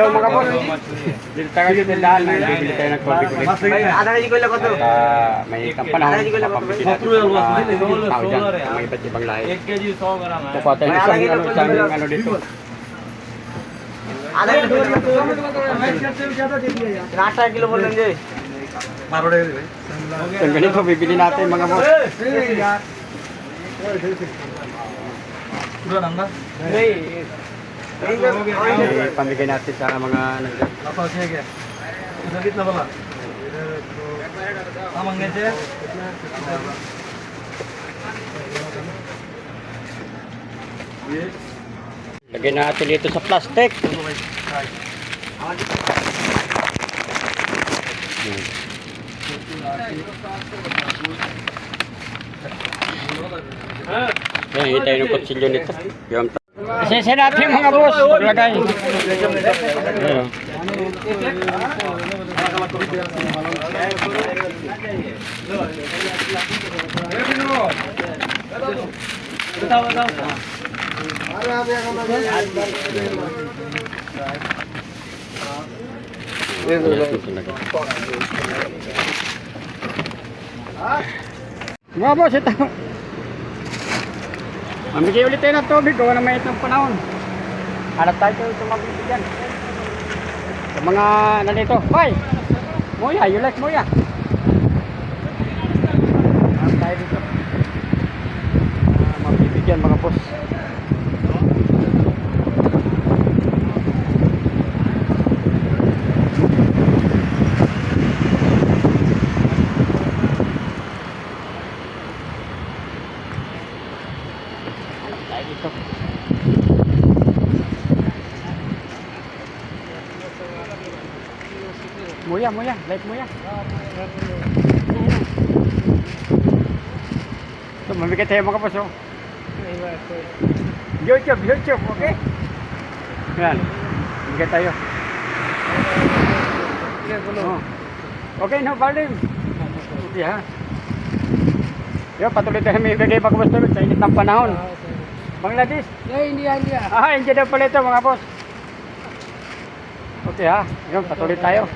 দাও মাকাবো টাকা দিতে ডাল নাই দিতে টাকা করতে ভাই আধা কেজি কইলা কত? মানে কাম্পানা আধা কেজি কইলা কত? 70 আলু আছে দিতে বলো 16 রে আমি বাচ্চা বাংলা 1 কেজি 100 গ্রাম তো কত? আমি সঙ্গে আলু চাল আলু দিতে। আধা কিলো আটা কিলো বললেন যে বারো টাকা ganito bibili natin mga boss Pura nang ba? Hey, Ay, pamigay natin sa mga nandiyan. Apo, sige. Sabit na ba ba? Tamang nga sir? Lagay natin dito sa plastic. Yan, hintayin ng kutsilyo nito. Yung Sisi natin mga boss. Lagay. Ayan. बताओ बताओ Mga boss, ito. Mamigay ulit tayo ng tubig. Gawa na may itong panahon. Hanap tayo sa mga bibigyan. Sa mga nandito. Hoy! Muya, you like muya? Hanap tayo dito. Ah, mabibigyan mga boss. Mo yan. Light mo yan. So, mabigay tayo mga kapas, oh. YouTube, YouTube, okay? Yan. Mabigay tayo. Oh. Okay, no problem. Yeah. Yo, patuloy tayo may bigay mga kapas sa init ng panahon. Bangladesh? Yeah, India, India. Ah, India daw pala ito mga boss. Okay ha, yun, patuloy tayo.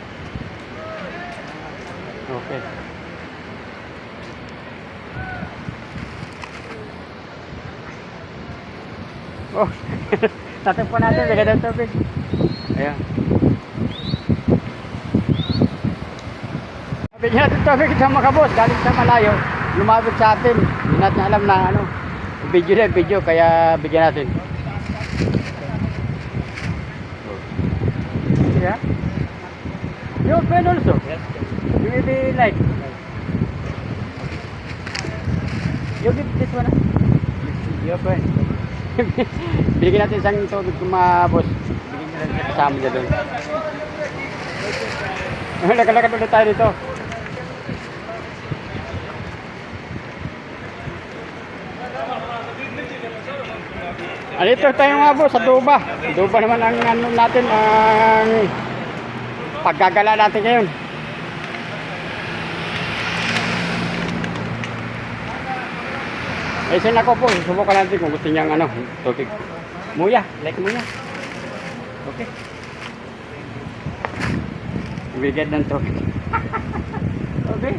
Okay. Oh, po natin, bigay ng tubig. Ayan. Bigyan natin tubig sa mga boss, galing sa malayo, lumabot sa atin. Hindi natin alam na ano, video na video, kaya bigyan natin. Yeah. Your friend also? Yes. You will be like. You give this one. ah? Your friend. Bigyan natin isang tubig kung mga boss. Bigyan natin kasama niya doon. Lakad-lakad ulit tayo dito. Alito tayo mga boss, sa Duba. Duba naman ang ano natin, ang paggagala natin ngayon. Eh, sin ako po, subukan natin kung gusto niyang ano, tubig. Muya, like muya. Okay. Bigyan ng tubig. okay.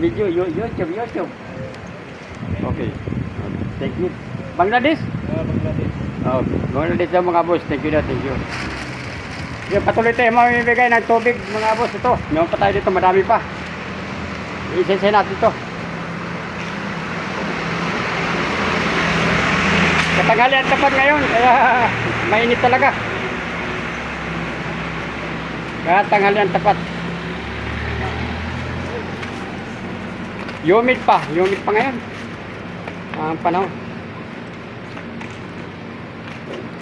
Video, Yo- YouTube, YouTube. Okay. Thank you. Bangladesh? Oh, Bangladesh daw mga boss. Thank you na, thank you. Yung patuloy tayo mamimigay ng tubig mga boss. Ito, meron pa tayo dito, madami pa. Isensay natin ito. Katanghalian tapat ngayon, kaya mainit talaga. Kaya tanghalian tapat. Humid pa, humid pa ngayon. Ang panahon.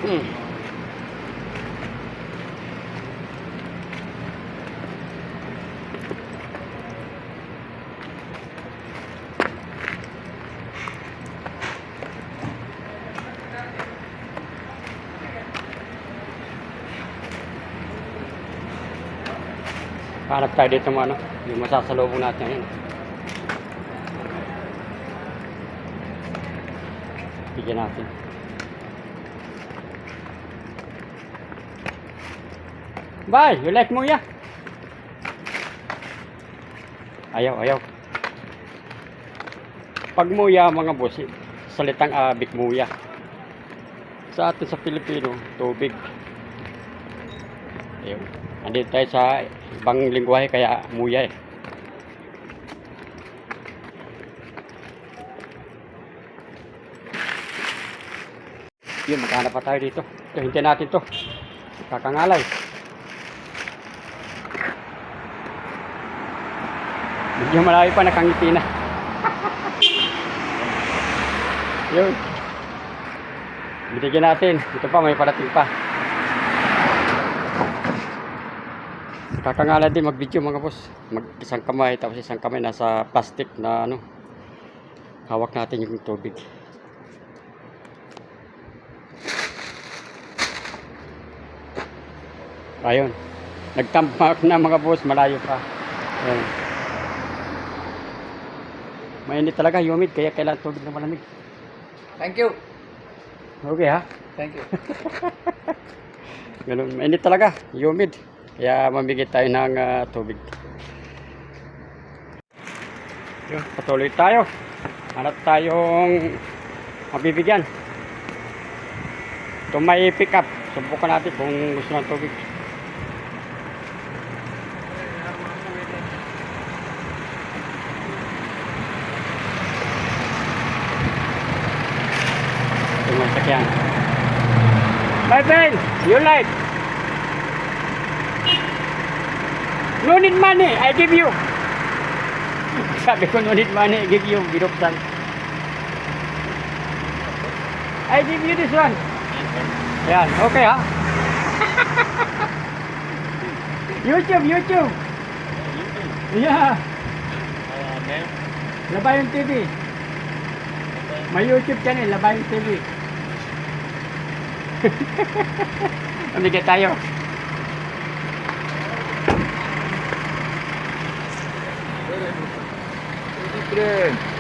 Hmm. Hanap tayo dito mga ano, yung masasalubong natin yan. Bigyan natin. Bye, you like muya? Ayaw, ayaw. Pag muya mga boss, salitang abik muya. Sa atin sa Pilipino, tubig. Ayun. Andito tayo sa ibang lingwahe kaya muya eh. Yun, maghanap pa tayo dito. Ito, natin to. Kakangalay. Medyo malayo pa, nakangiti na. Yun. Binigyan natin. Ito pa, may parating pa. Kakangalan din mag-video mga boss. Mag isang kamay, tapos isang kamay nasa plastic na ano. Hawak natin yung tubig. Ayun. Nagtampak na mga boss, malayo pa. Ayun. Mainit talaga, humid, kaya kailangan tubig na malamig. Thank you. Okay ha? Thank you. Ganun, mainit talaga, humid. Kaya mamigit tayo ng ah, tubig. Yun, patuloy tayo. Hanap tayong mabibigyan. Ito may pick up. Subukan natin kung gusto ng tubig. Ito may sakyan. My friend, you like? No need money, I give you. Sabi ko, no need money, I give you. Binuksan. I give you this one. Yan, okay ha? YouTube, YouTube. Yeah, Labayon TV. May YouTube channel, Labayon TV. Umigay tayo.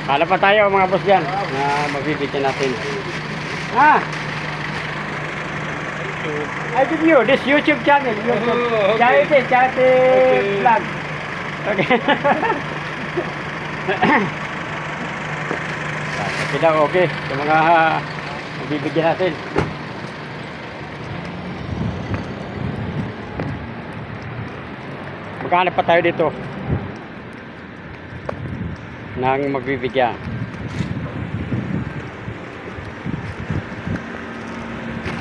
Hala pa tayo mga boss dyan na magbibigyan natin. Ah! I give you this YouTube channel. YouTube. Oh, okay. Charity, charity Okay. vlog. Okay. okay daw, okay. Sa mga magbibigyan natin. Maghanap pa tayo dito ng magbibigyan.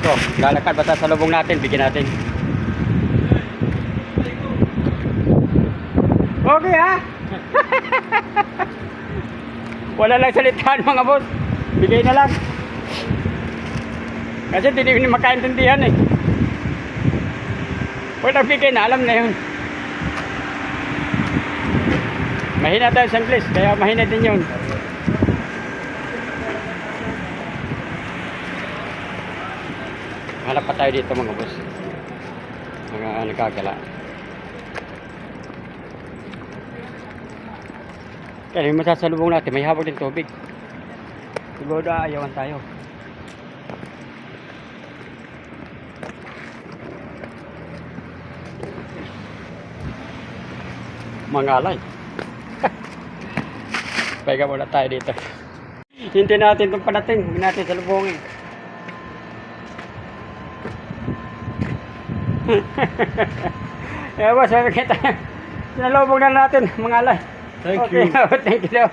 So, lalakad ba tayo sa lubong natin? Bigyan natin. Okay ha? Wala lang salitaan mga boss. Bigay na lang. Kasi hindi hindi makaintindihan eh. Wala bigay na, alam na yun. Mahina tayo sa English, kaya mahina din yun. Hanap pa tayo dito mga boss. Mga nagkagala. Kaya yung masasalubong natin, may hawak din tubig. Siguro ayawan tayo. Mangalay. Pahinga muna tayo dito. Hintayin natin itong panating. Huwag natin salubungin. Eh, boss, sabi kita. Sinalubog na natin, mga alay. Thank okay. you. Thank you daw.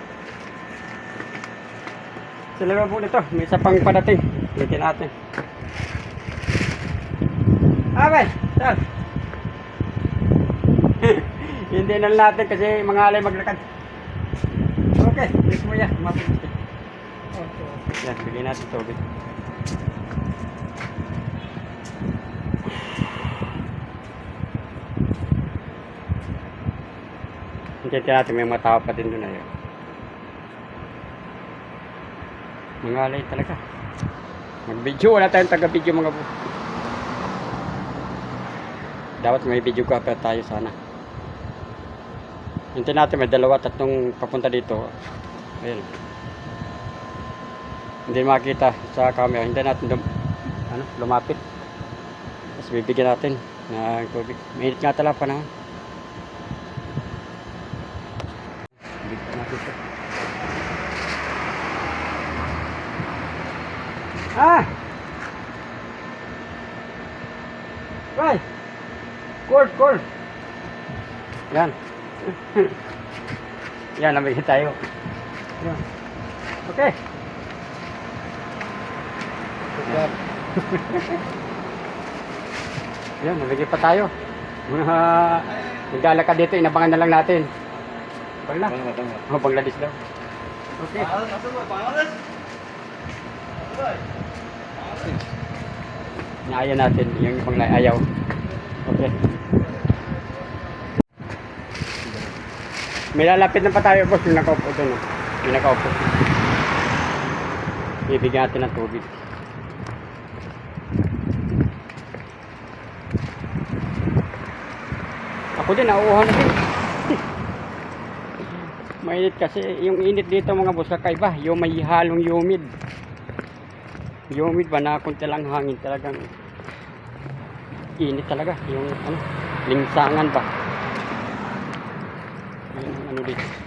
Sinalubog nito, may isa pang panating. Hintayin natin. Okay, sir. Hindi na natin kasi mga alay maglakad. Okay, please mo yan. Mapagod. Yan, bigyan natin tubig. Hintayin natin may mga pa din doon ayun. Mga alay talaga. Mag-video, wala tayong taga-video mga bu. Dapat may video ka pa tayo sana. Hintayin natin may dalawa, tatlong papunta dito. Ayun. Hindi makita sa camera. Hintayin natin dum ano, lumapit. Tapos bibigyan natin. na tubig. Mainit nga talaga panahon. Bigyan natin ito. Ah! Right! Cold, cold! Yan. Yan, nabigyan tayo. Yan. Okay. Yan. Yan, nabigyan pa tayo. Mga naglalakad dito, inabangan na lang natin. Bangla. Oh, Bangladesh daw. Okay. Naaya natin yung ibang naayaw. Okay. May lalapit na pa tayo, boss, yung nakaupo doon. Oh. Yung nakaupo. Bibigyan natin ng tubig. Ako din, nauuhan na din. Mainit kasi, yung init dito mga boss, kakaiba. Yung may halong humid. Humid ba na kunti lang hangin talagang init talaga. Yung ano, lingsangan ba. Yun ang ano dito.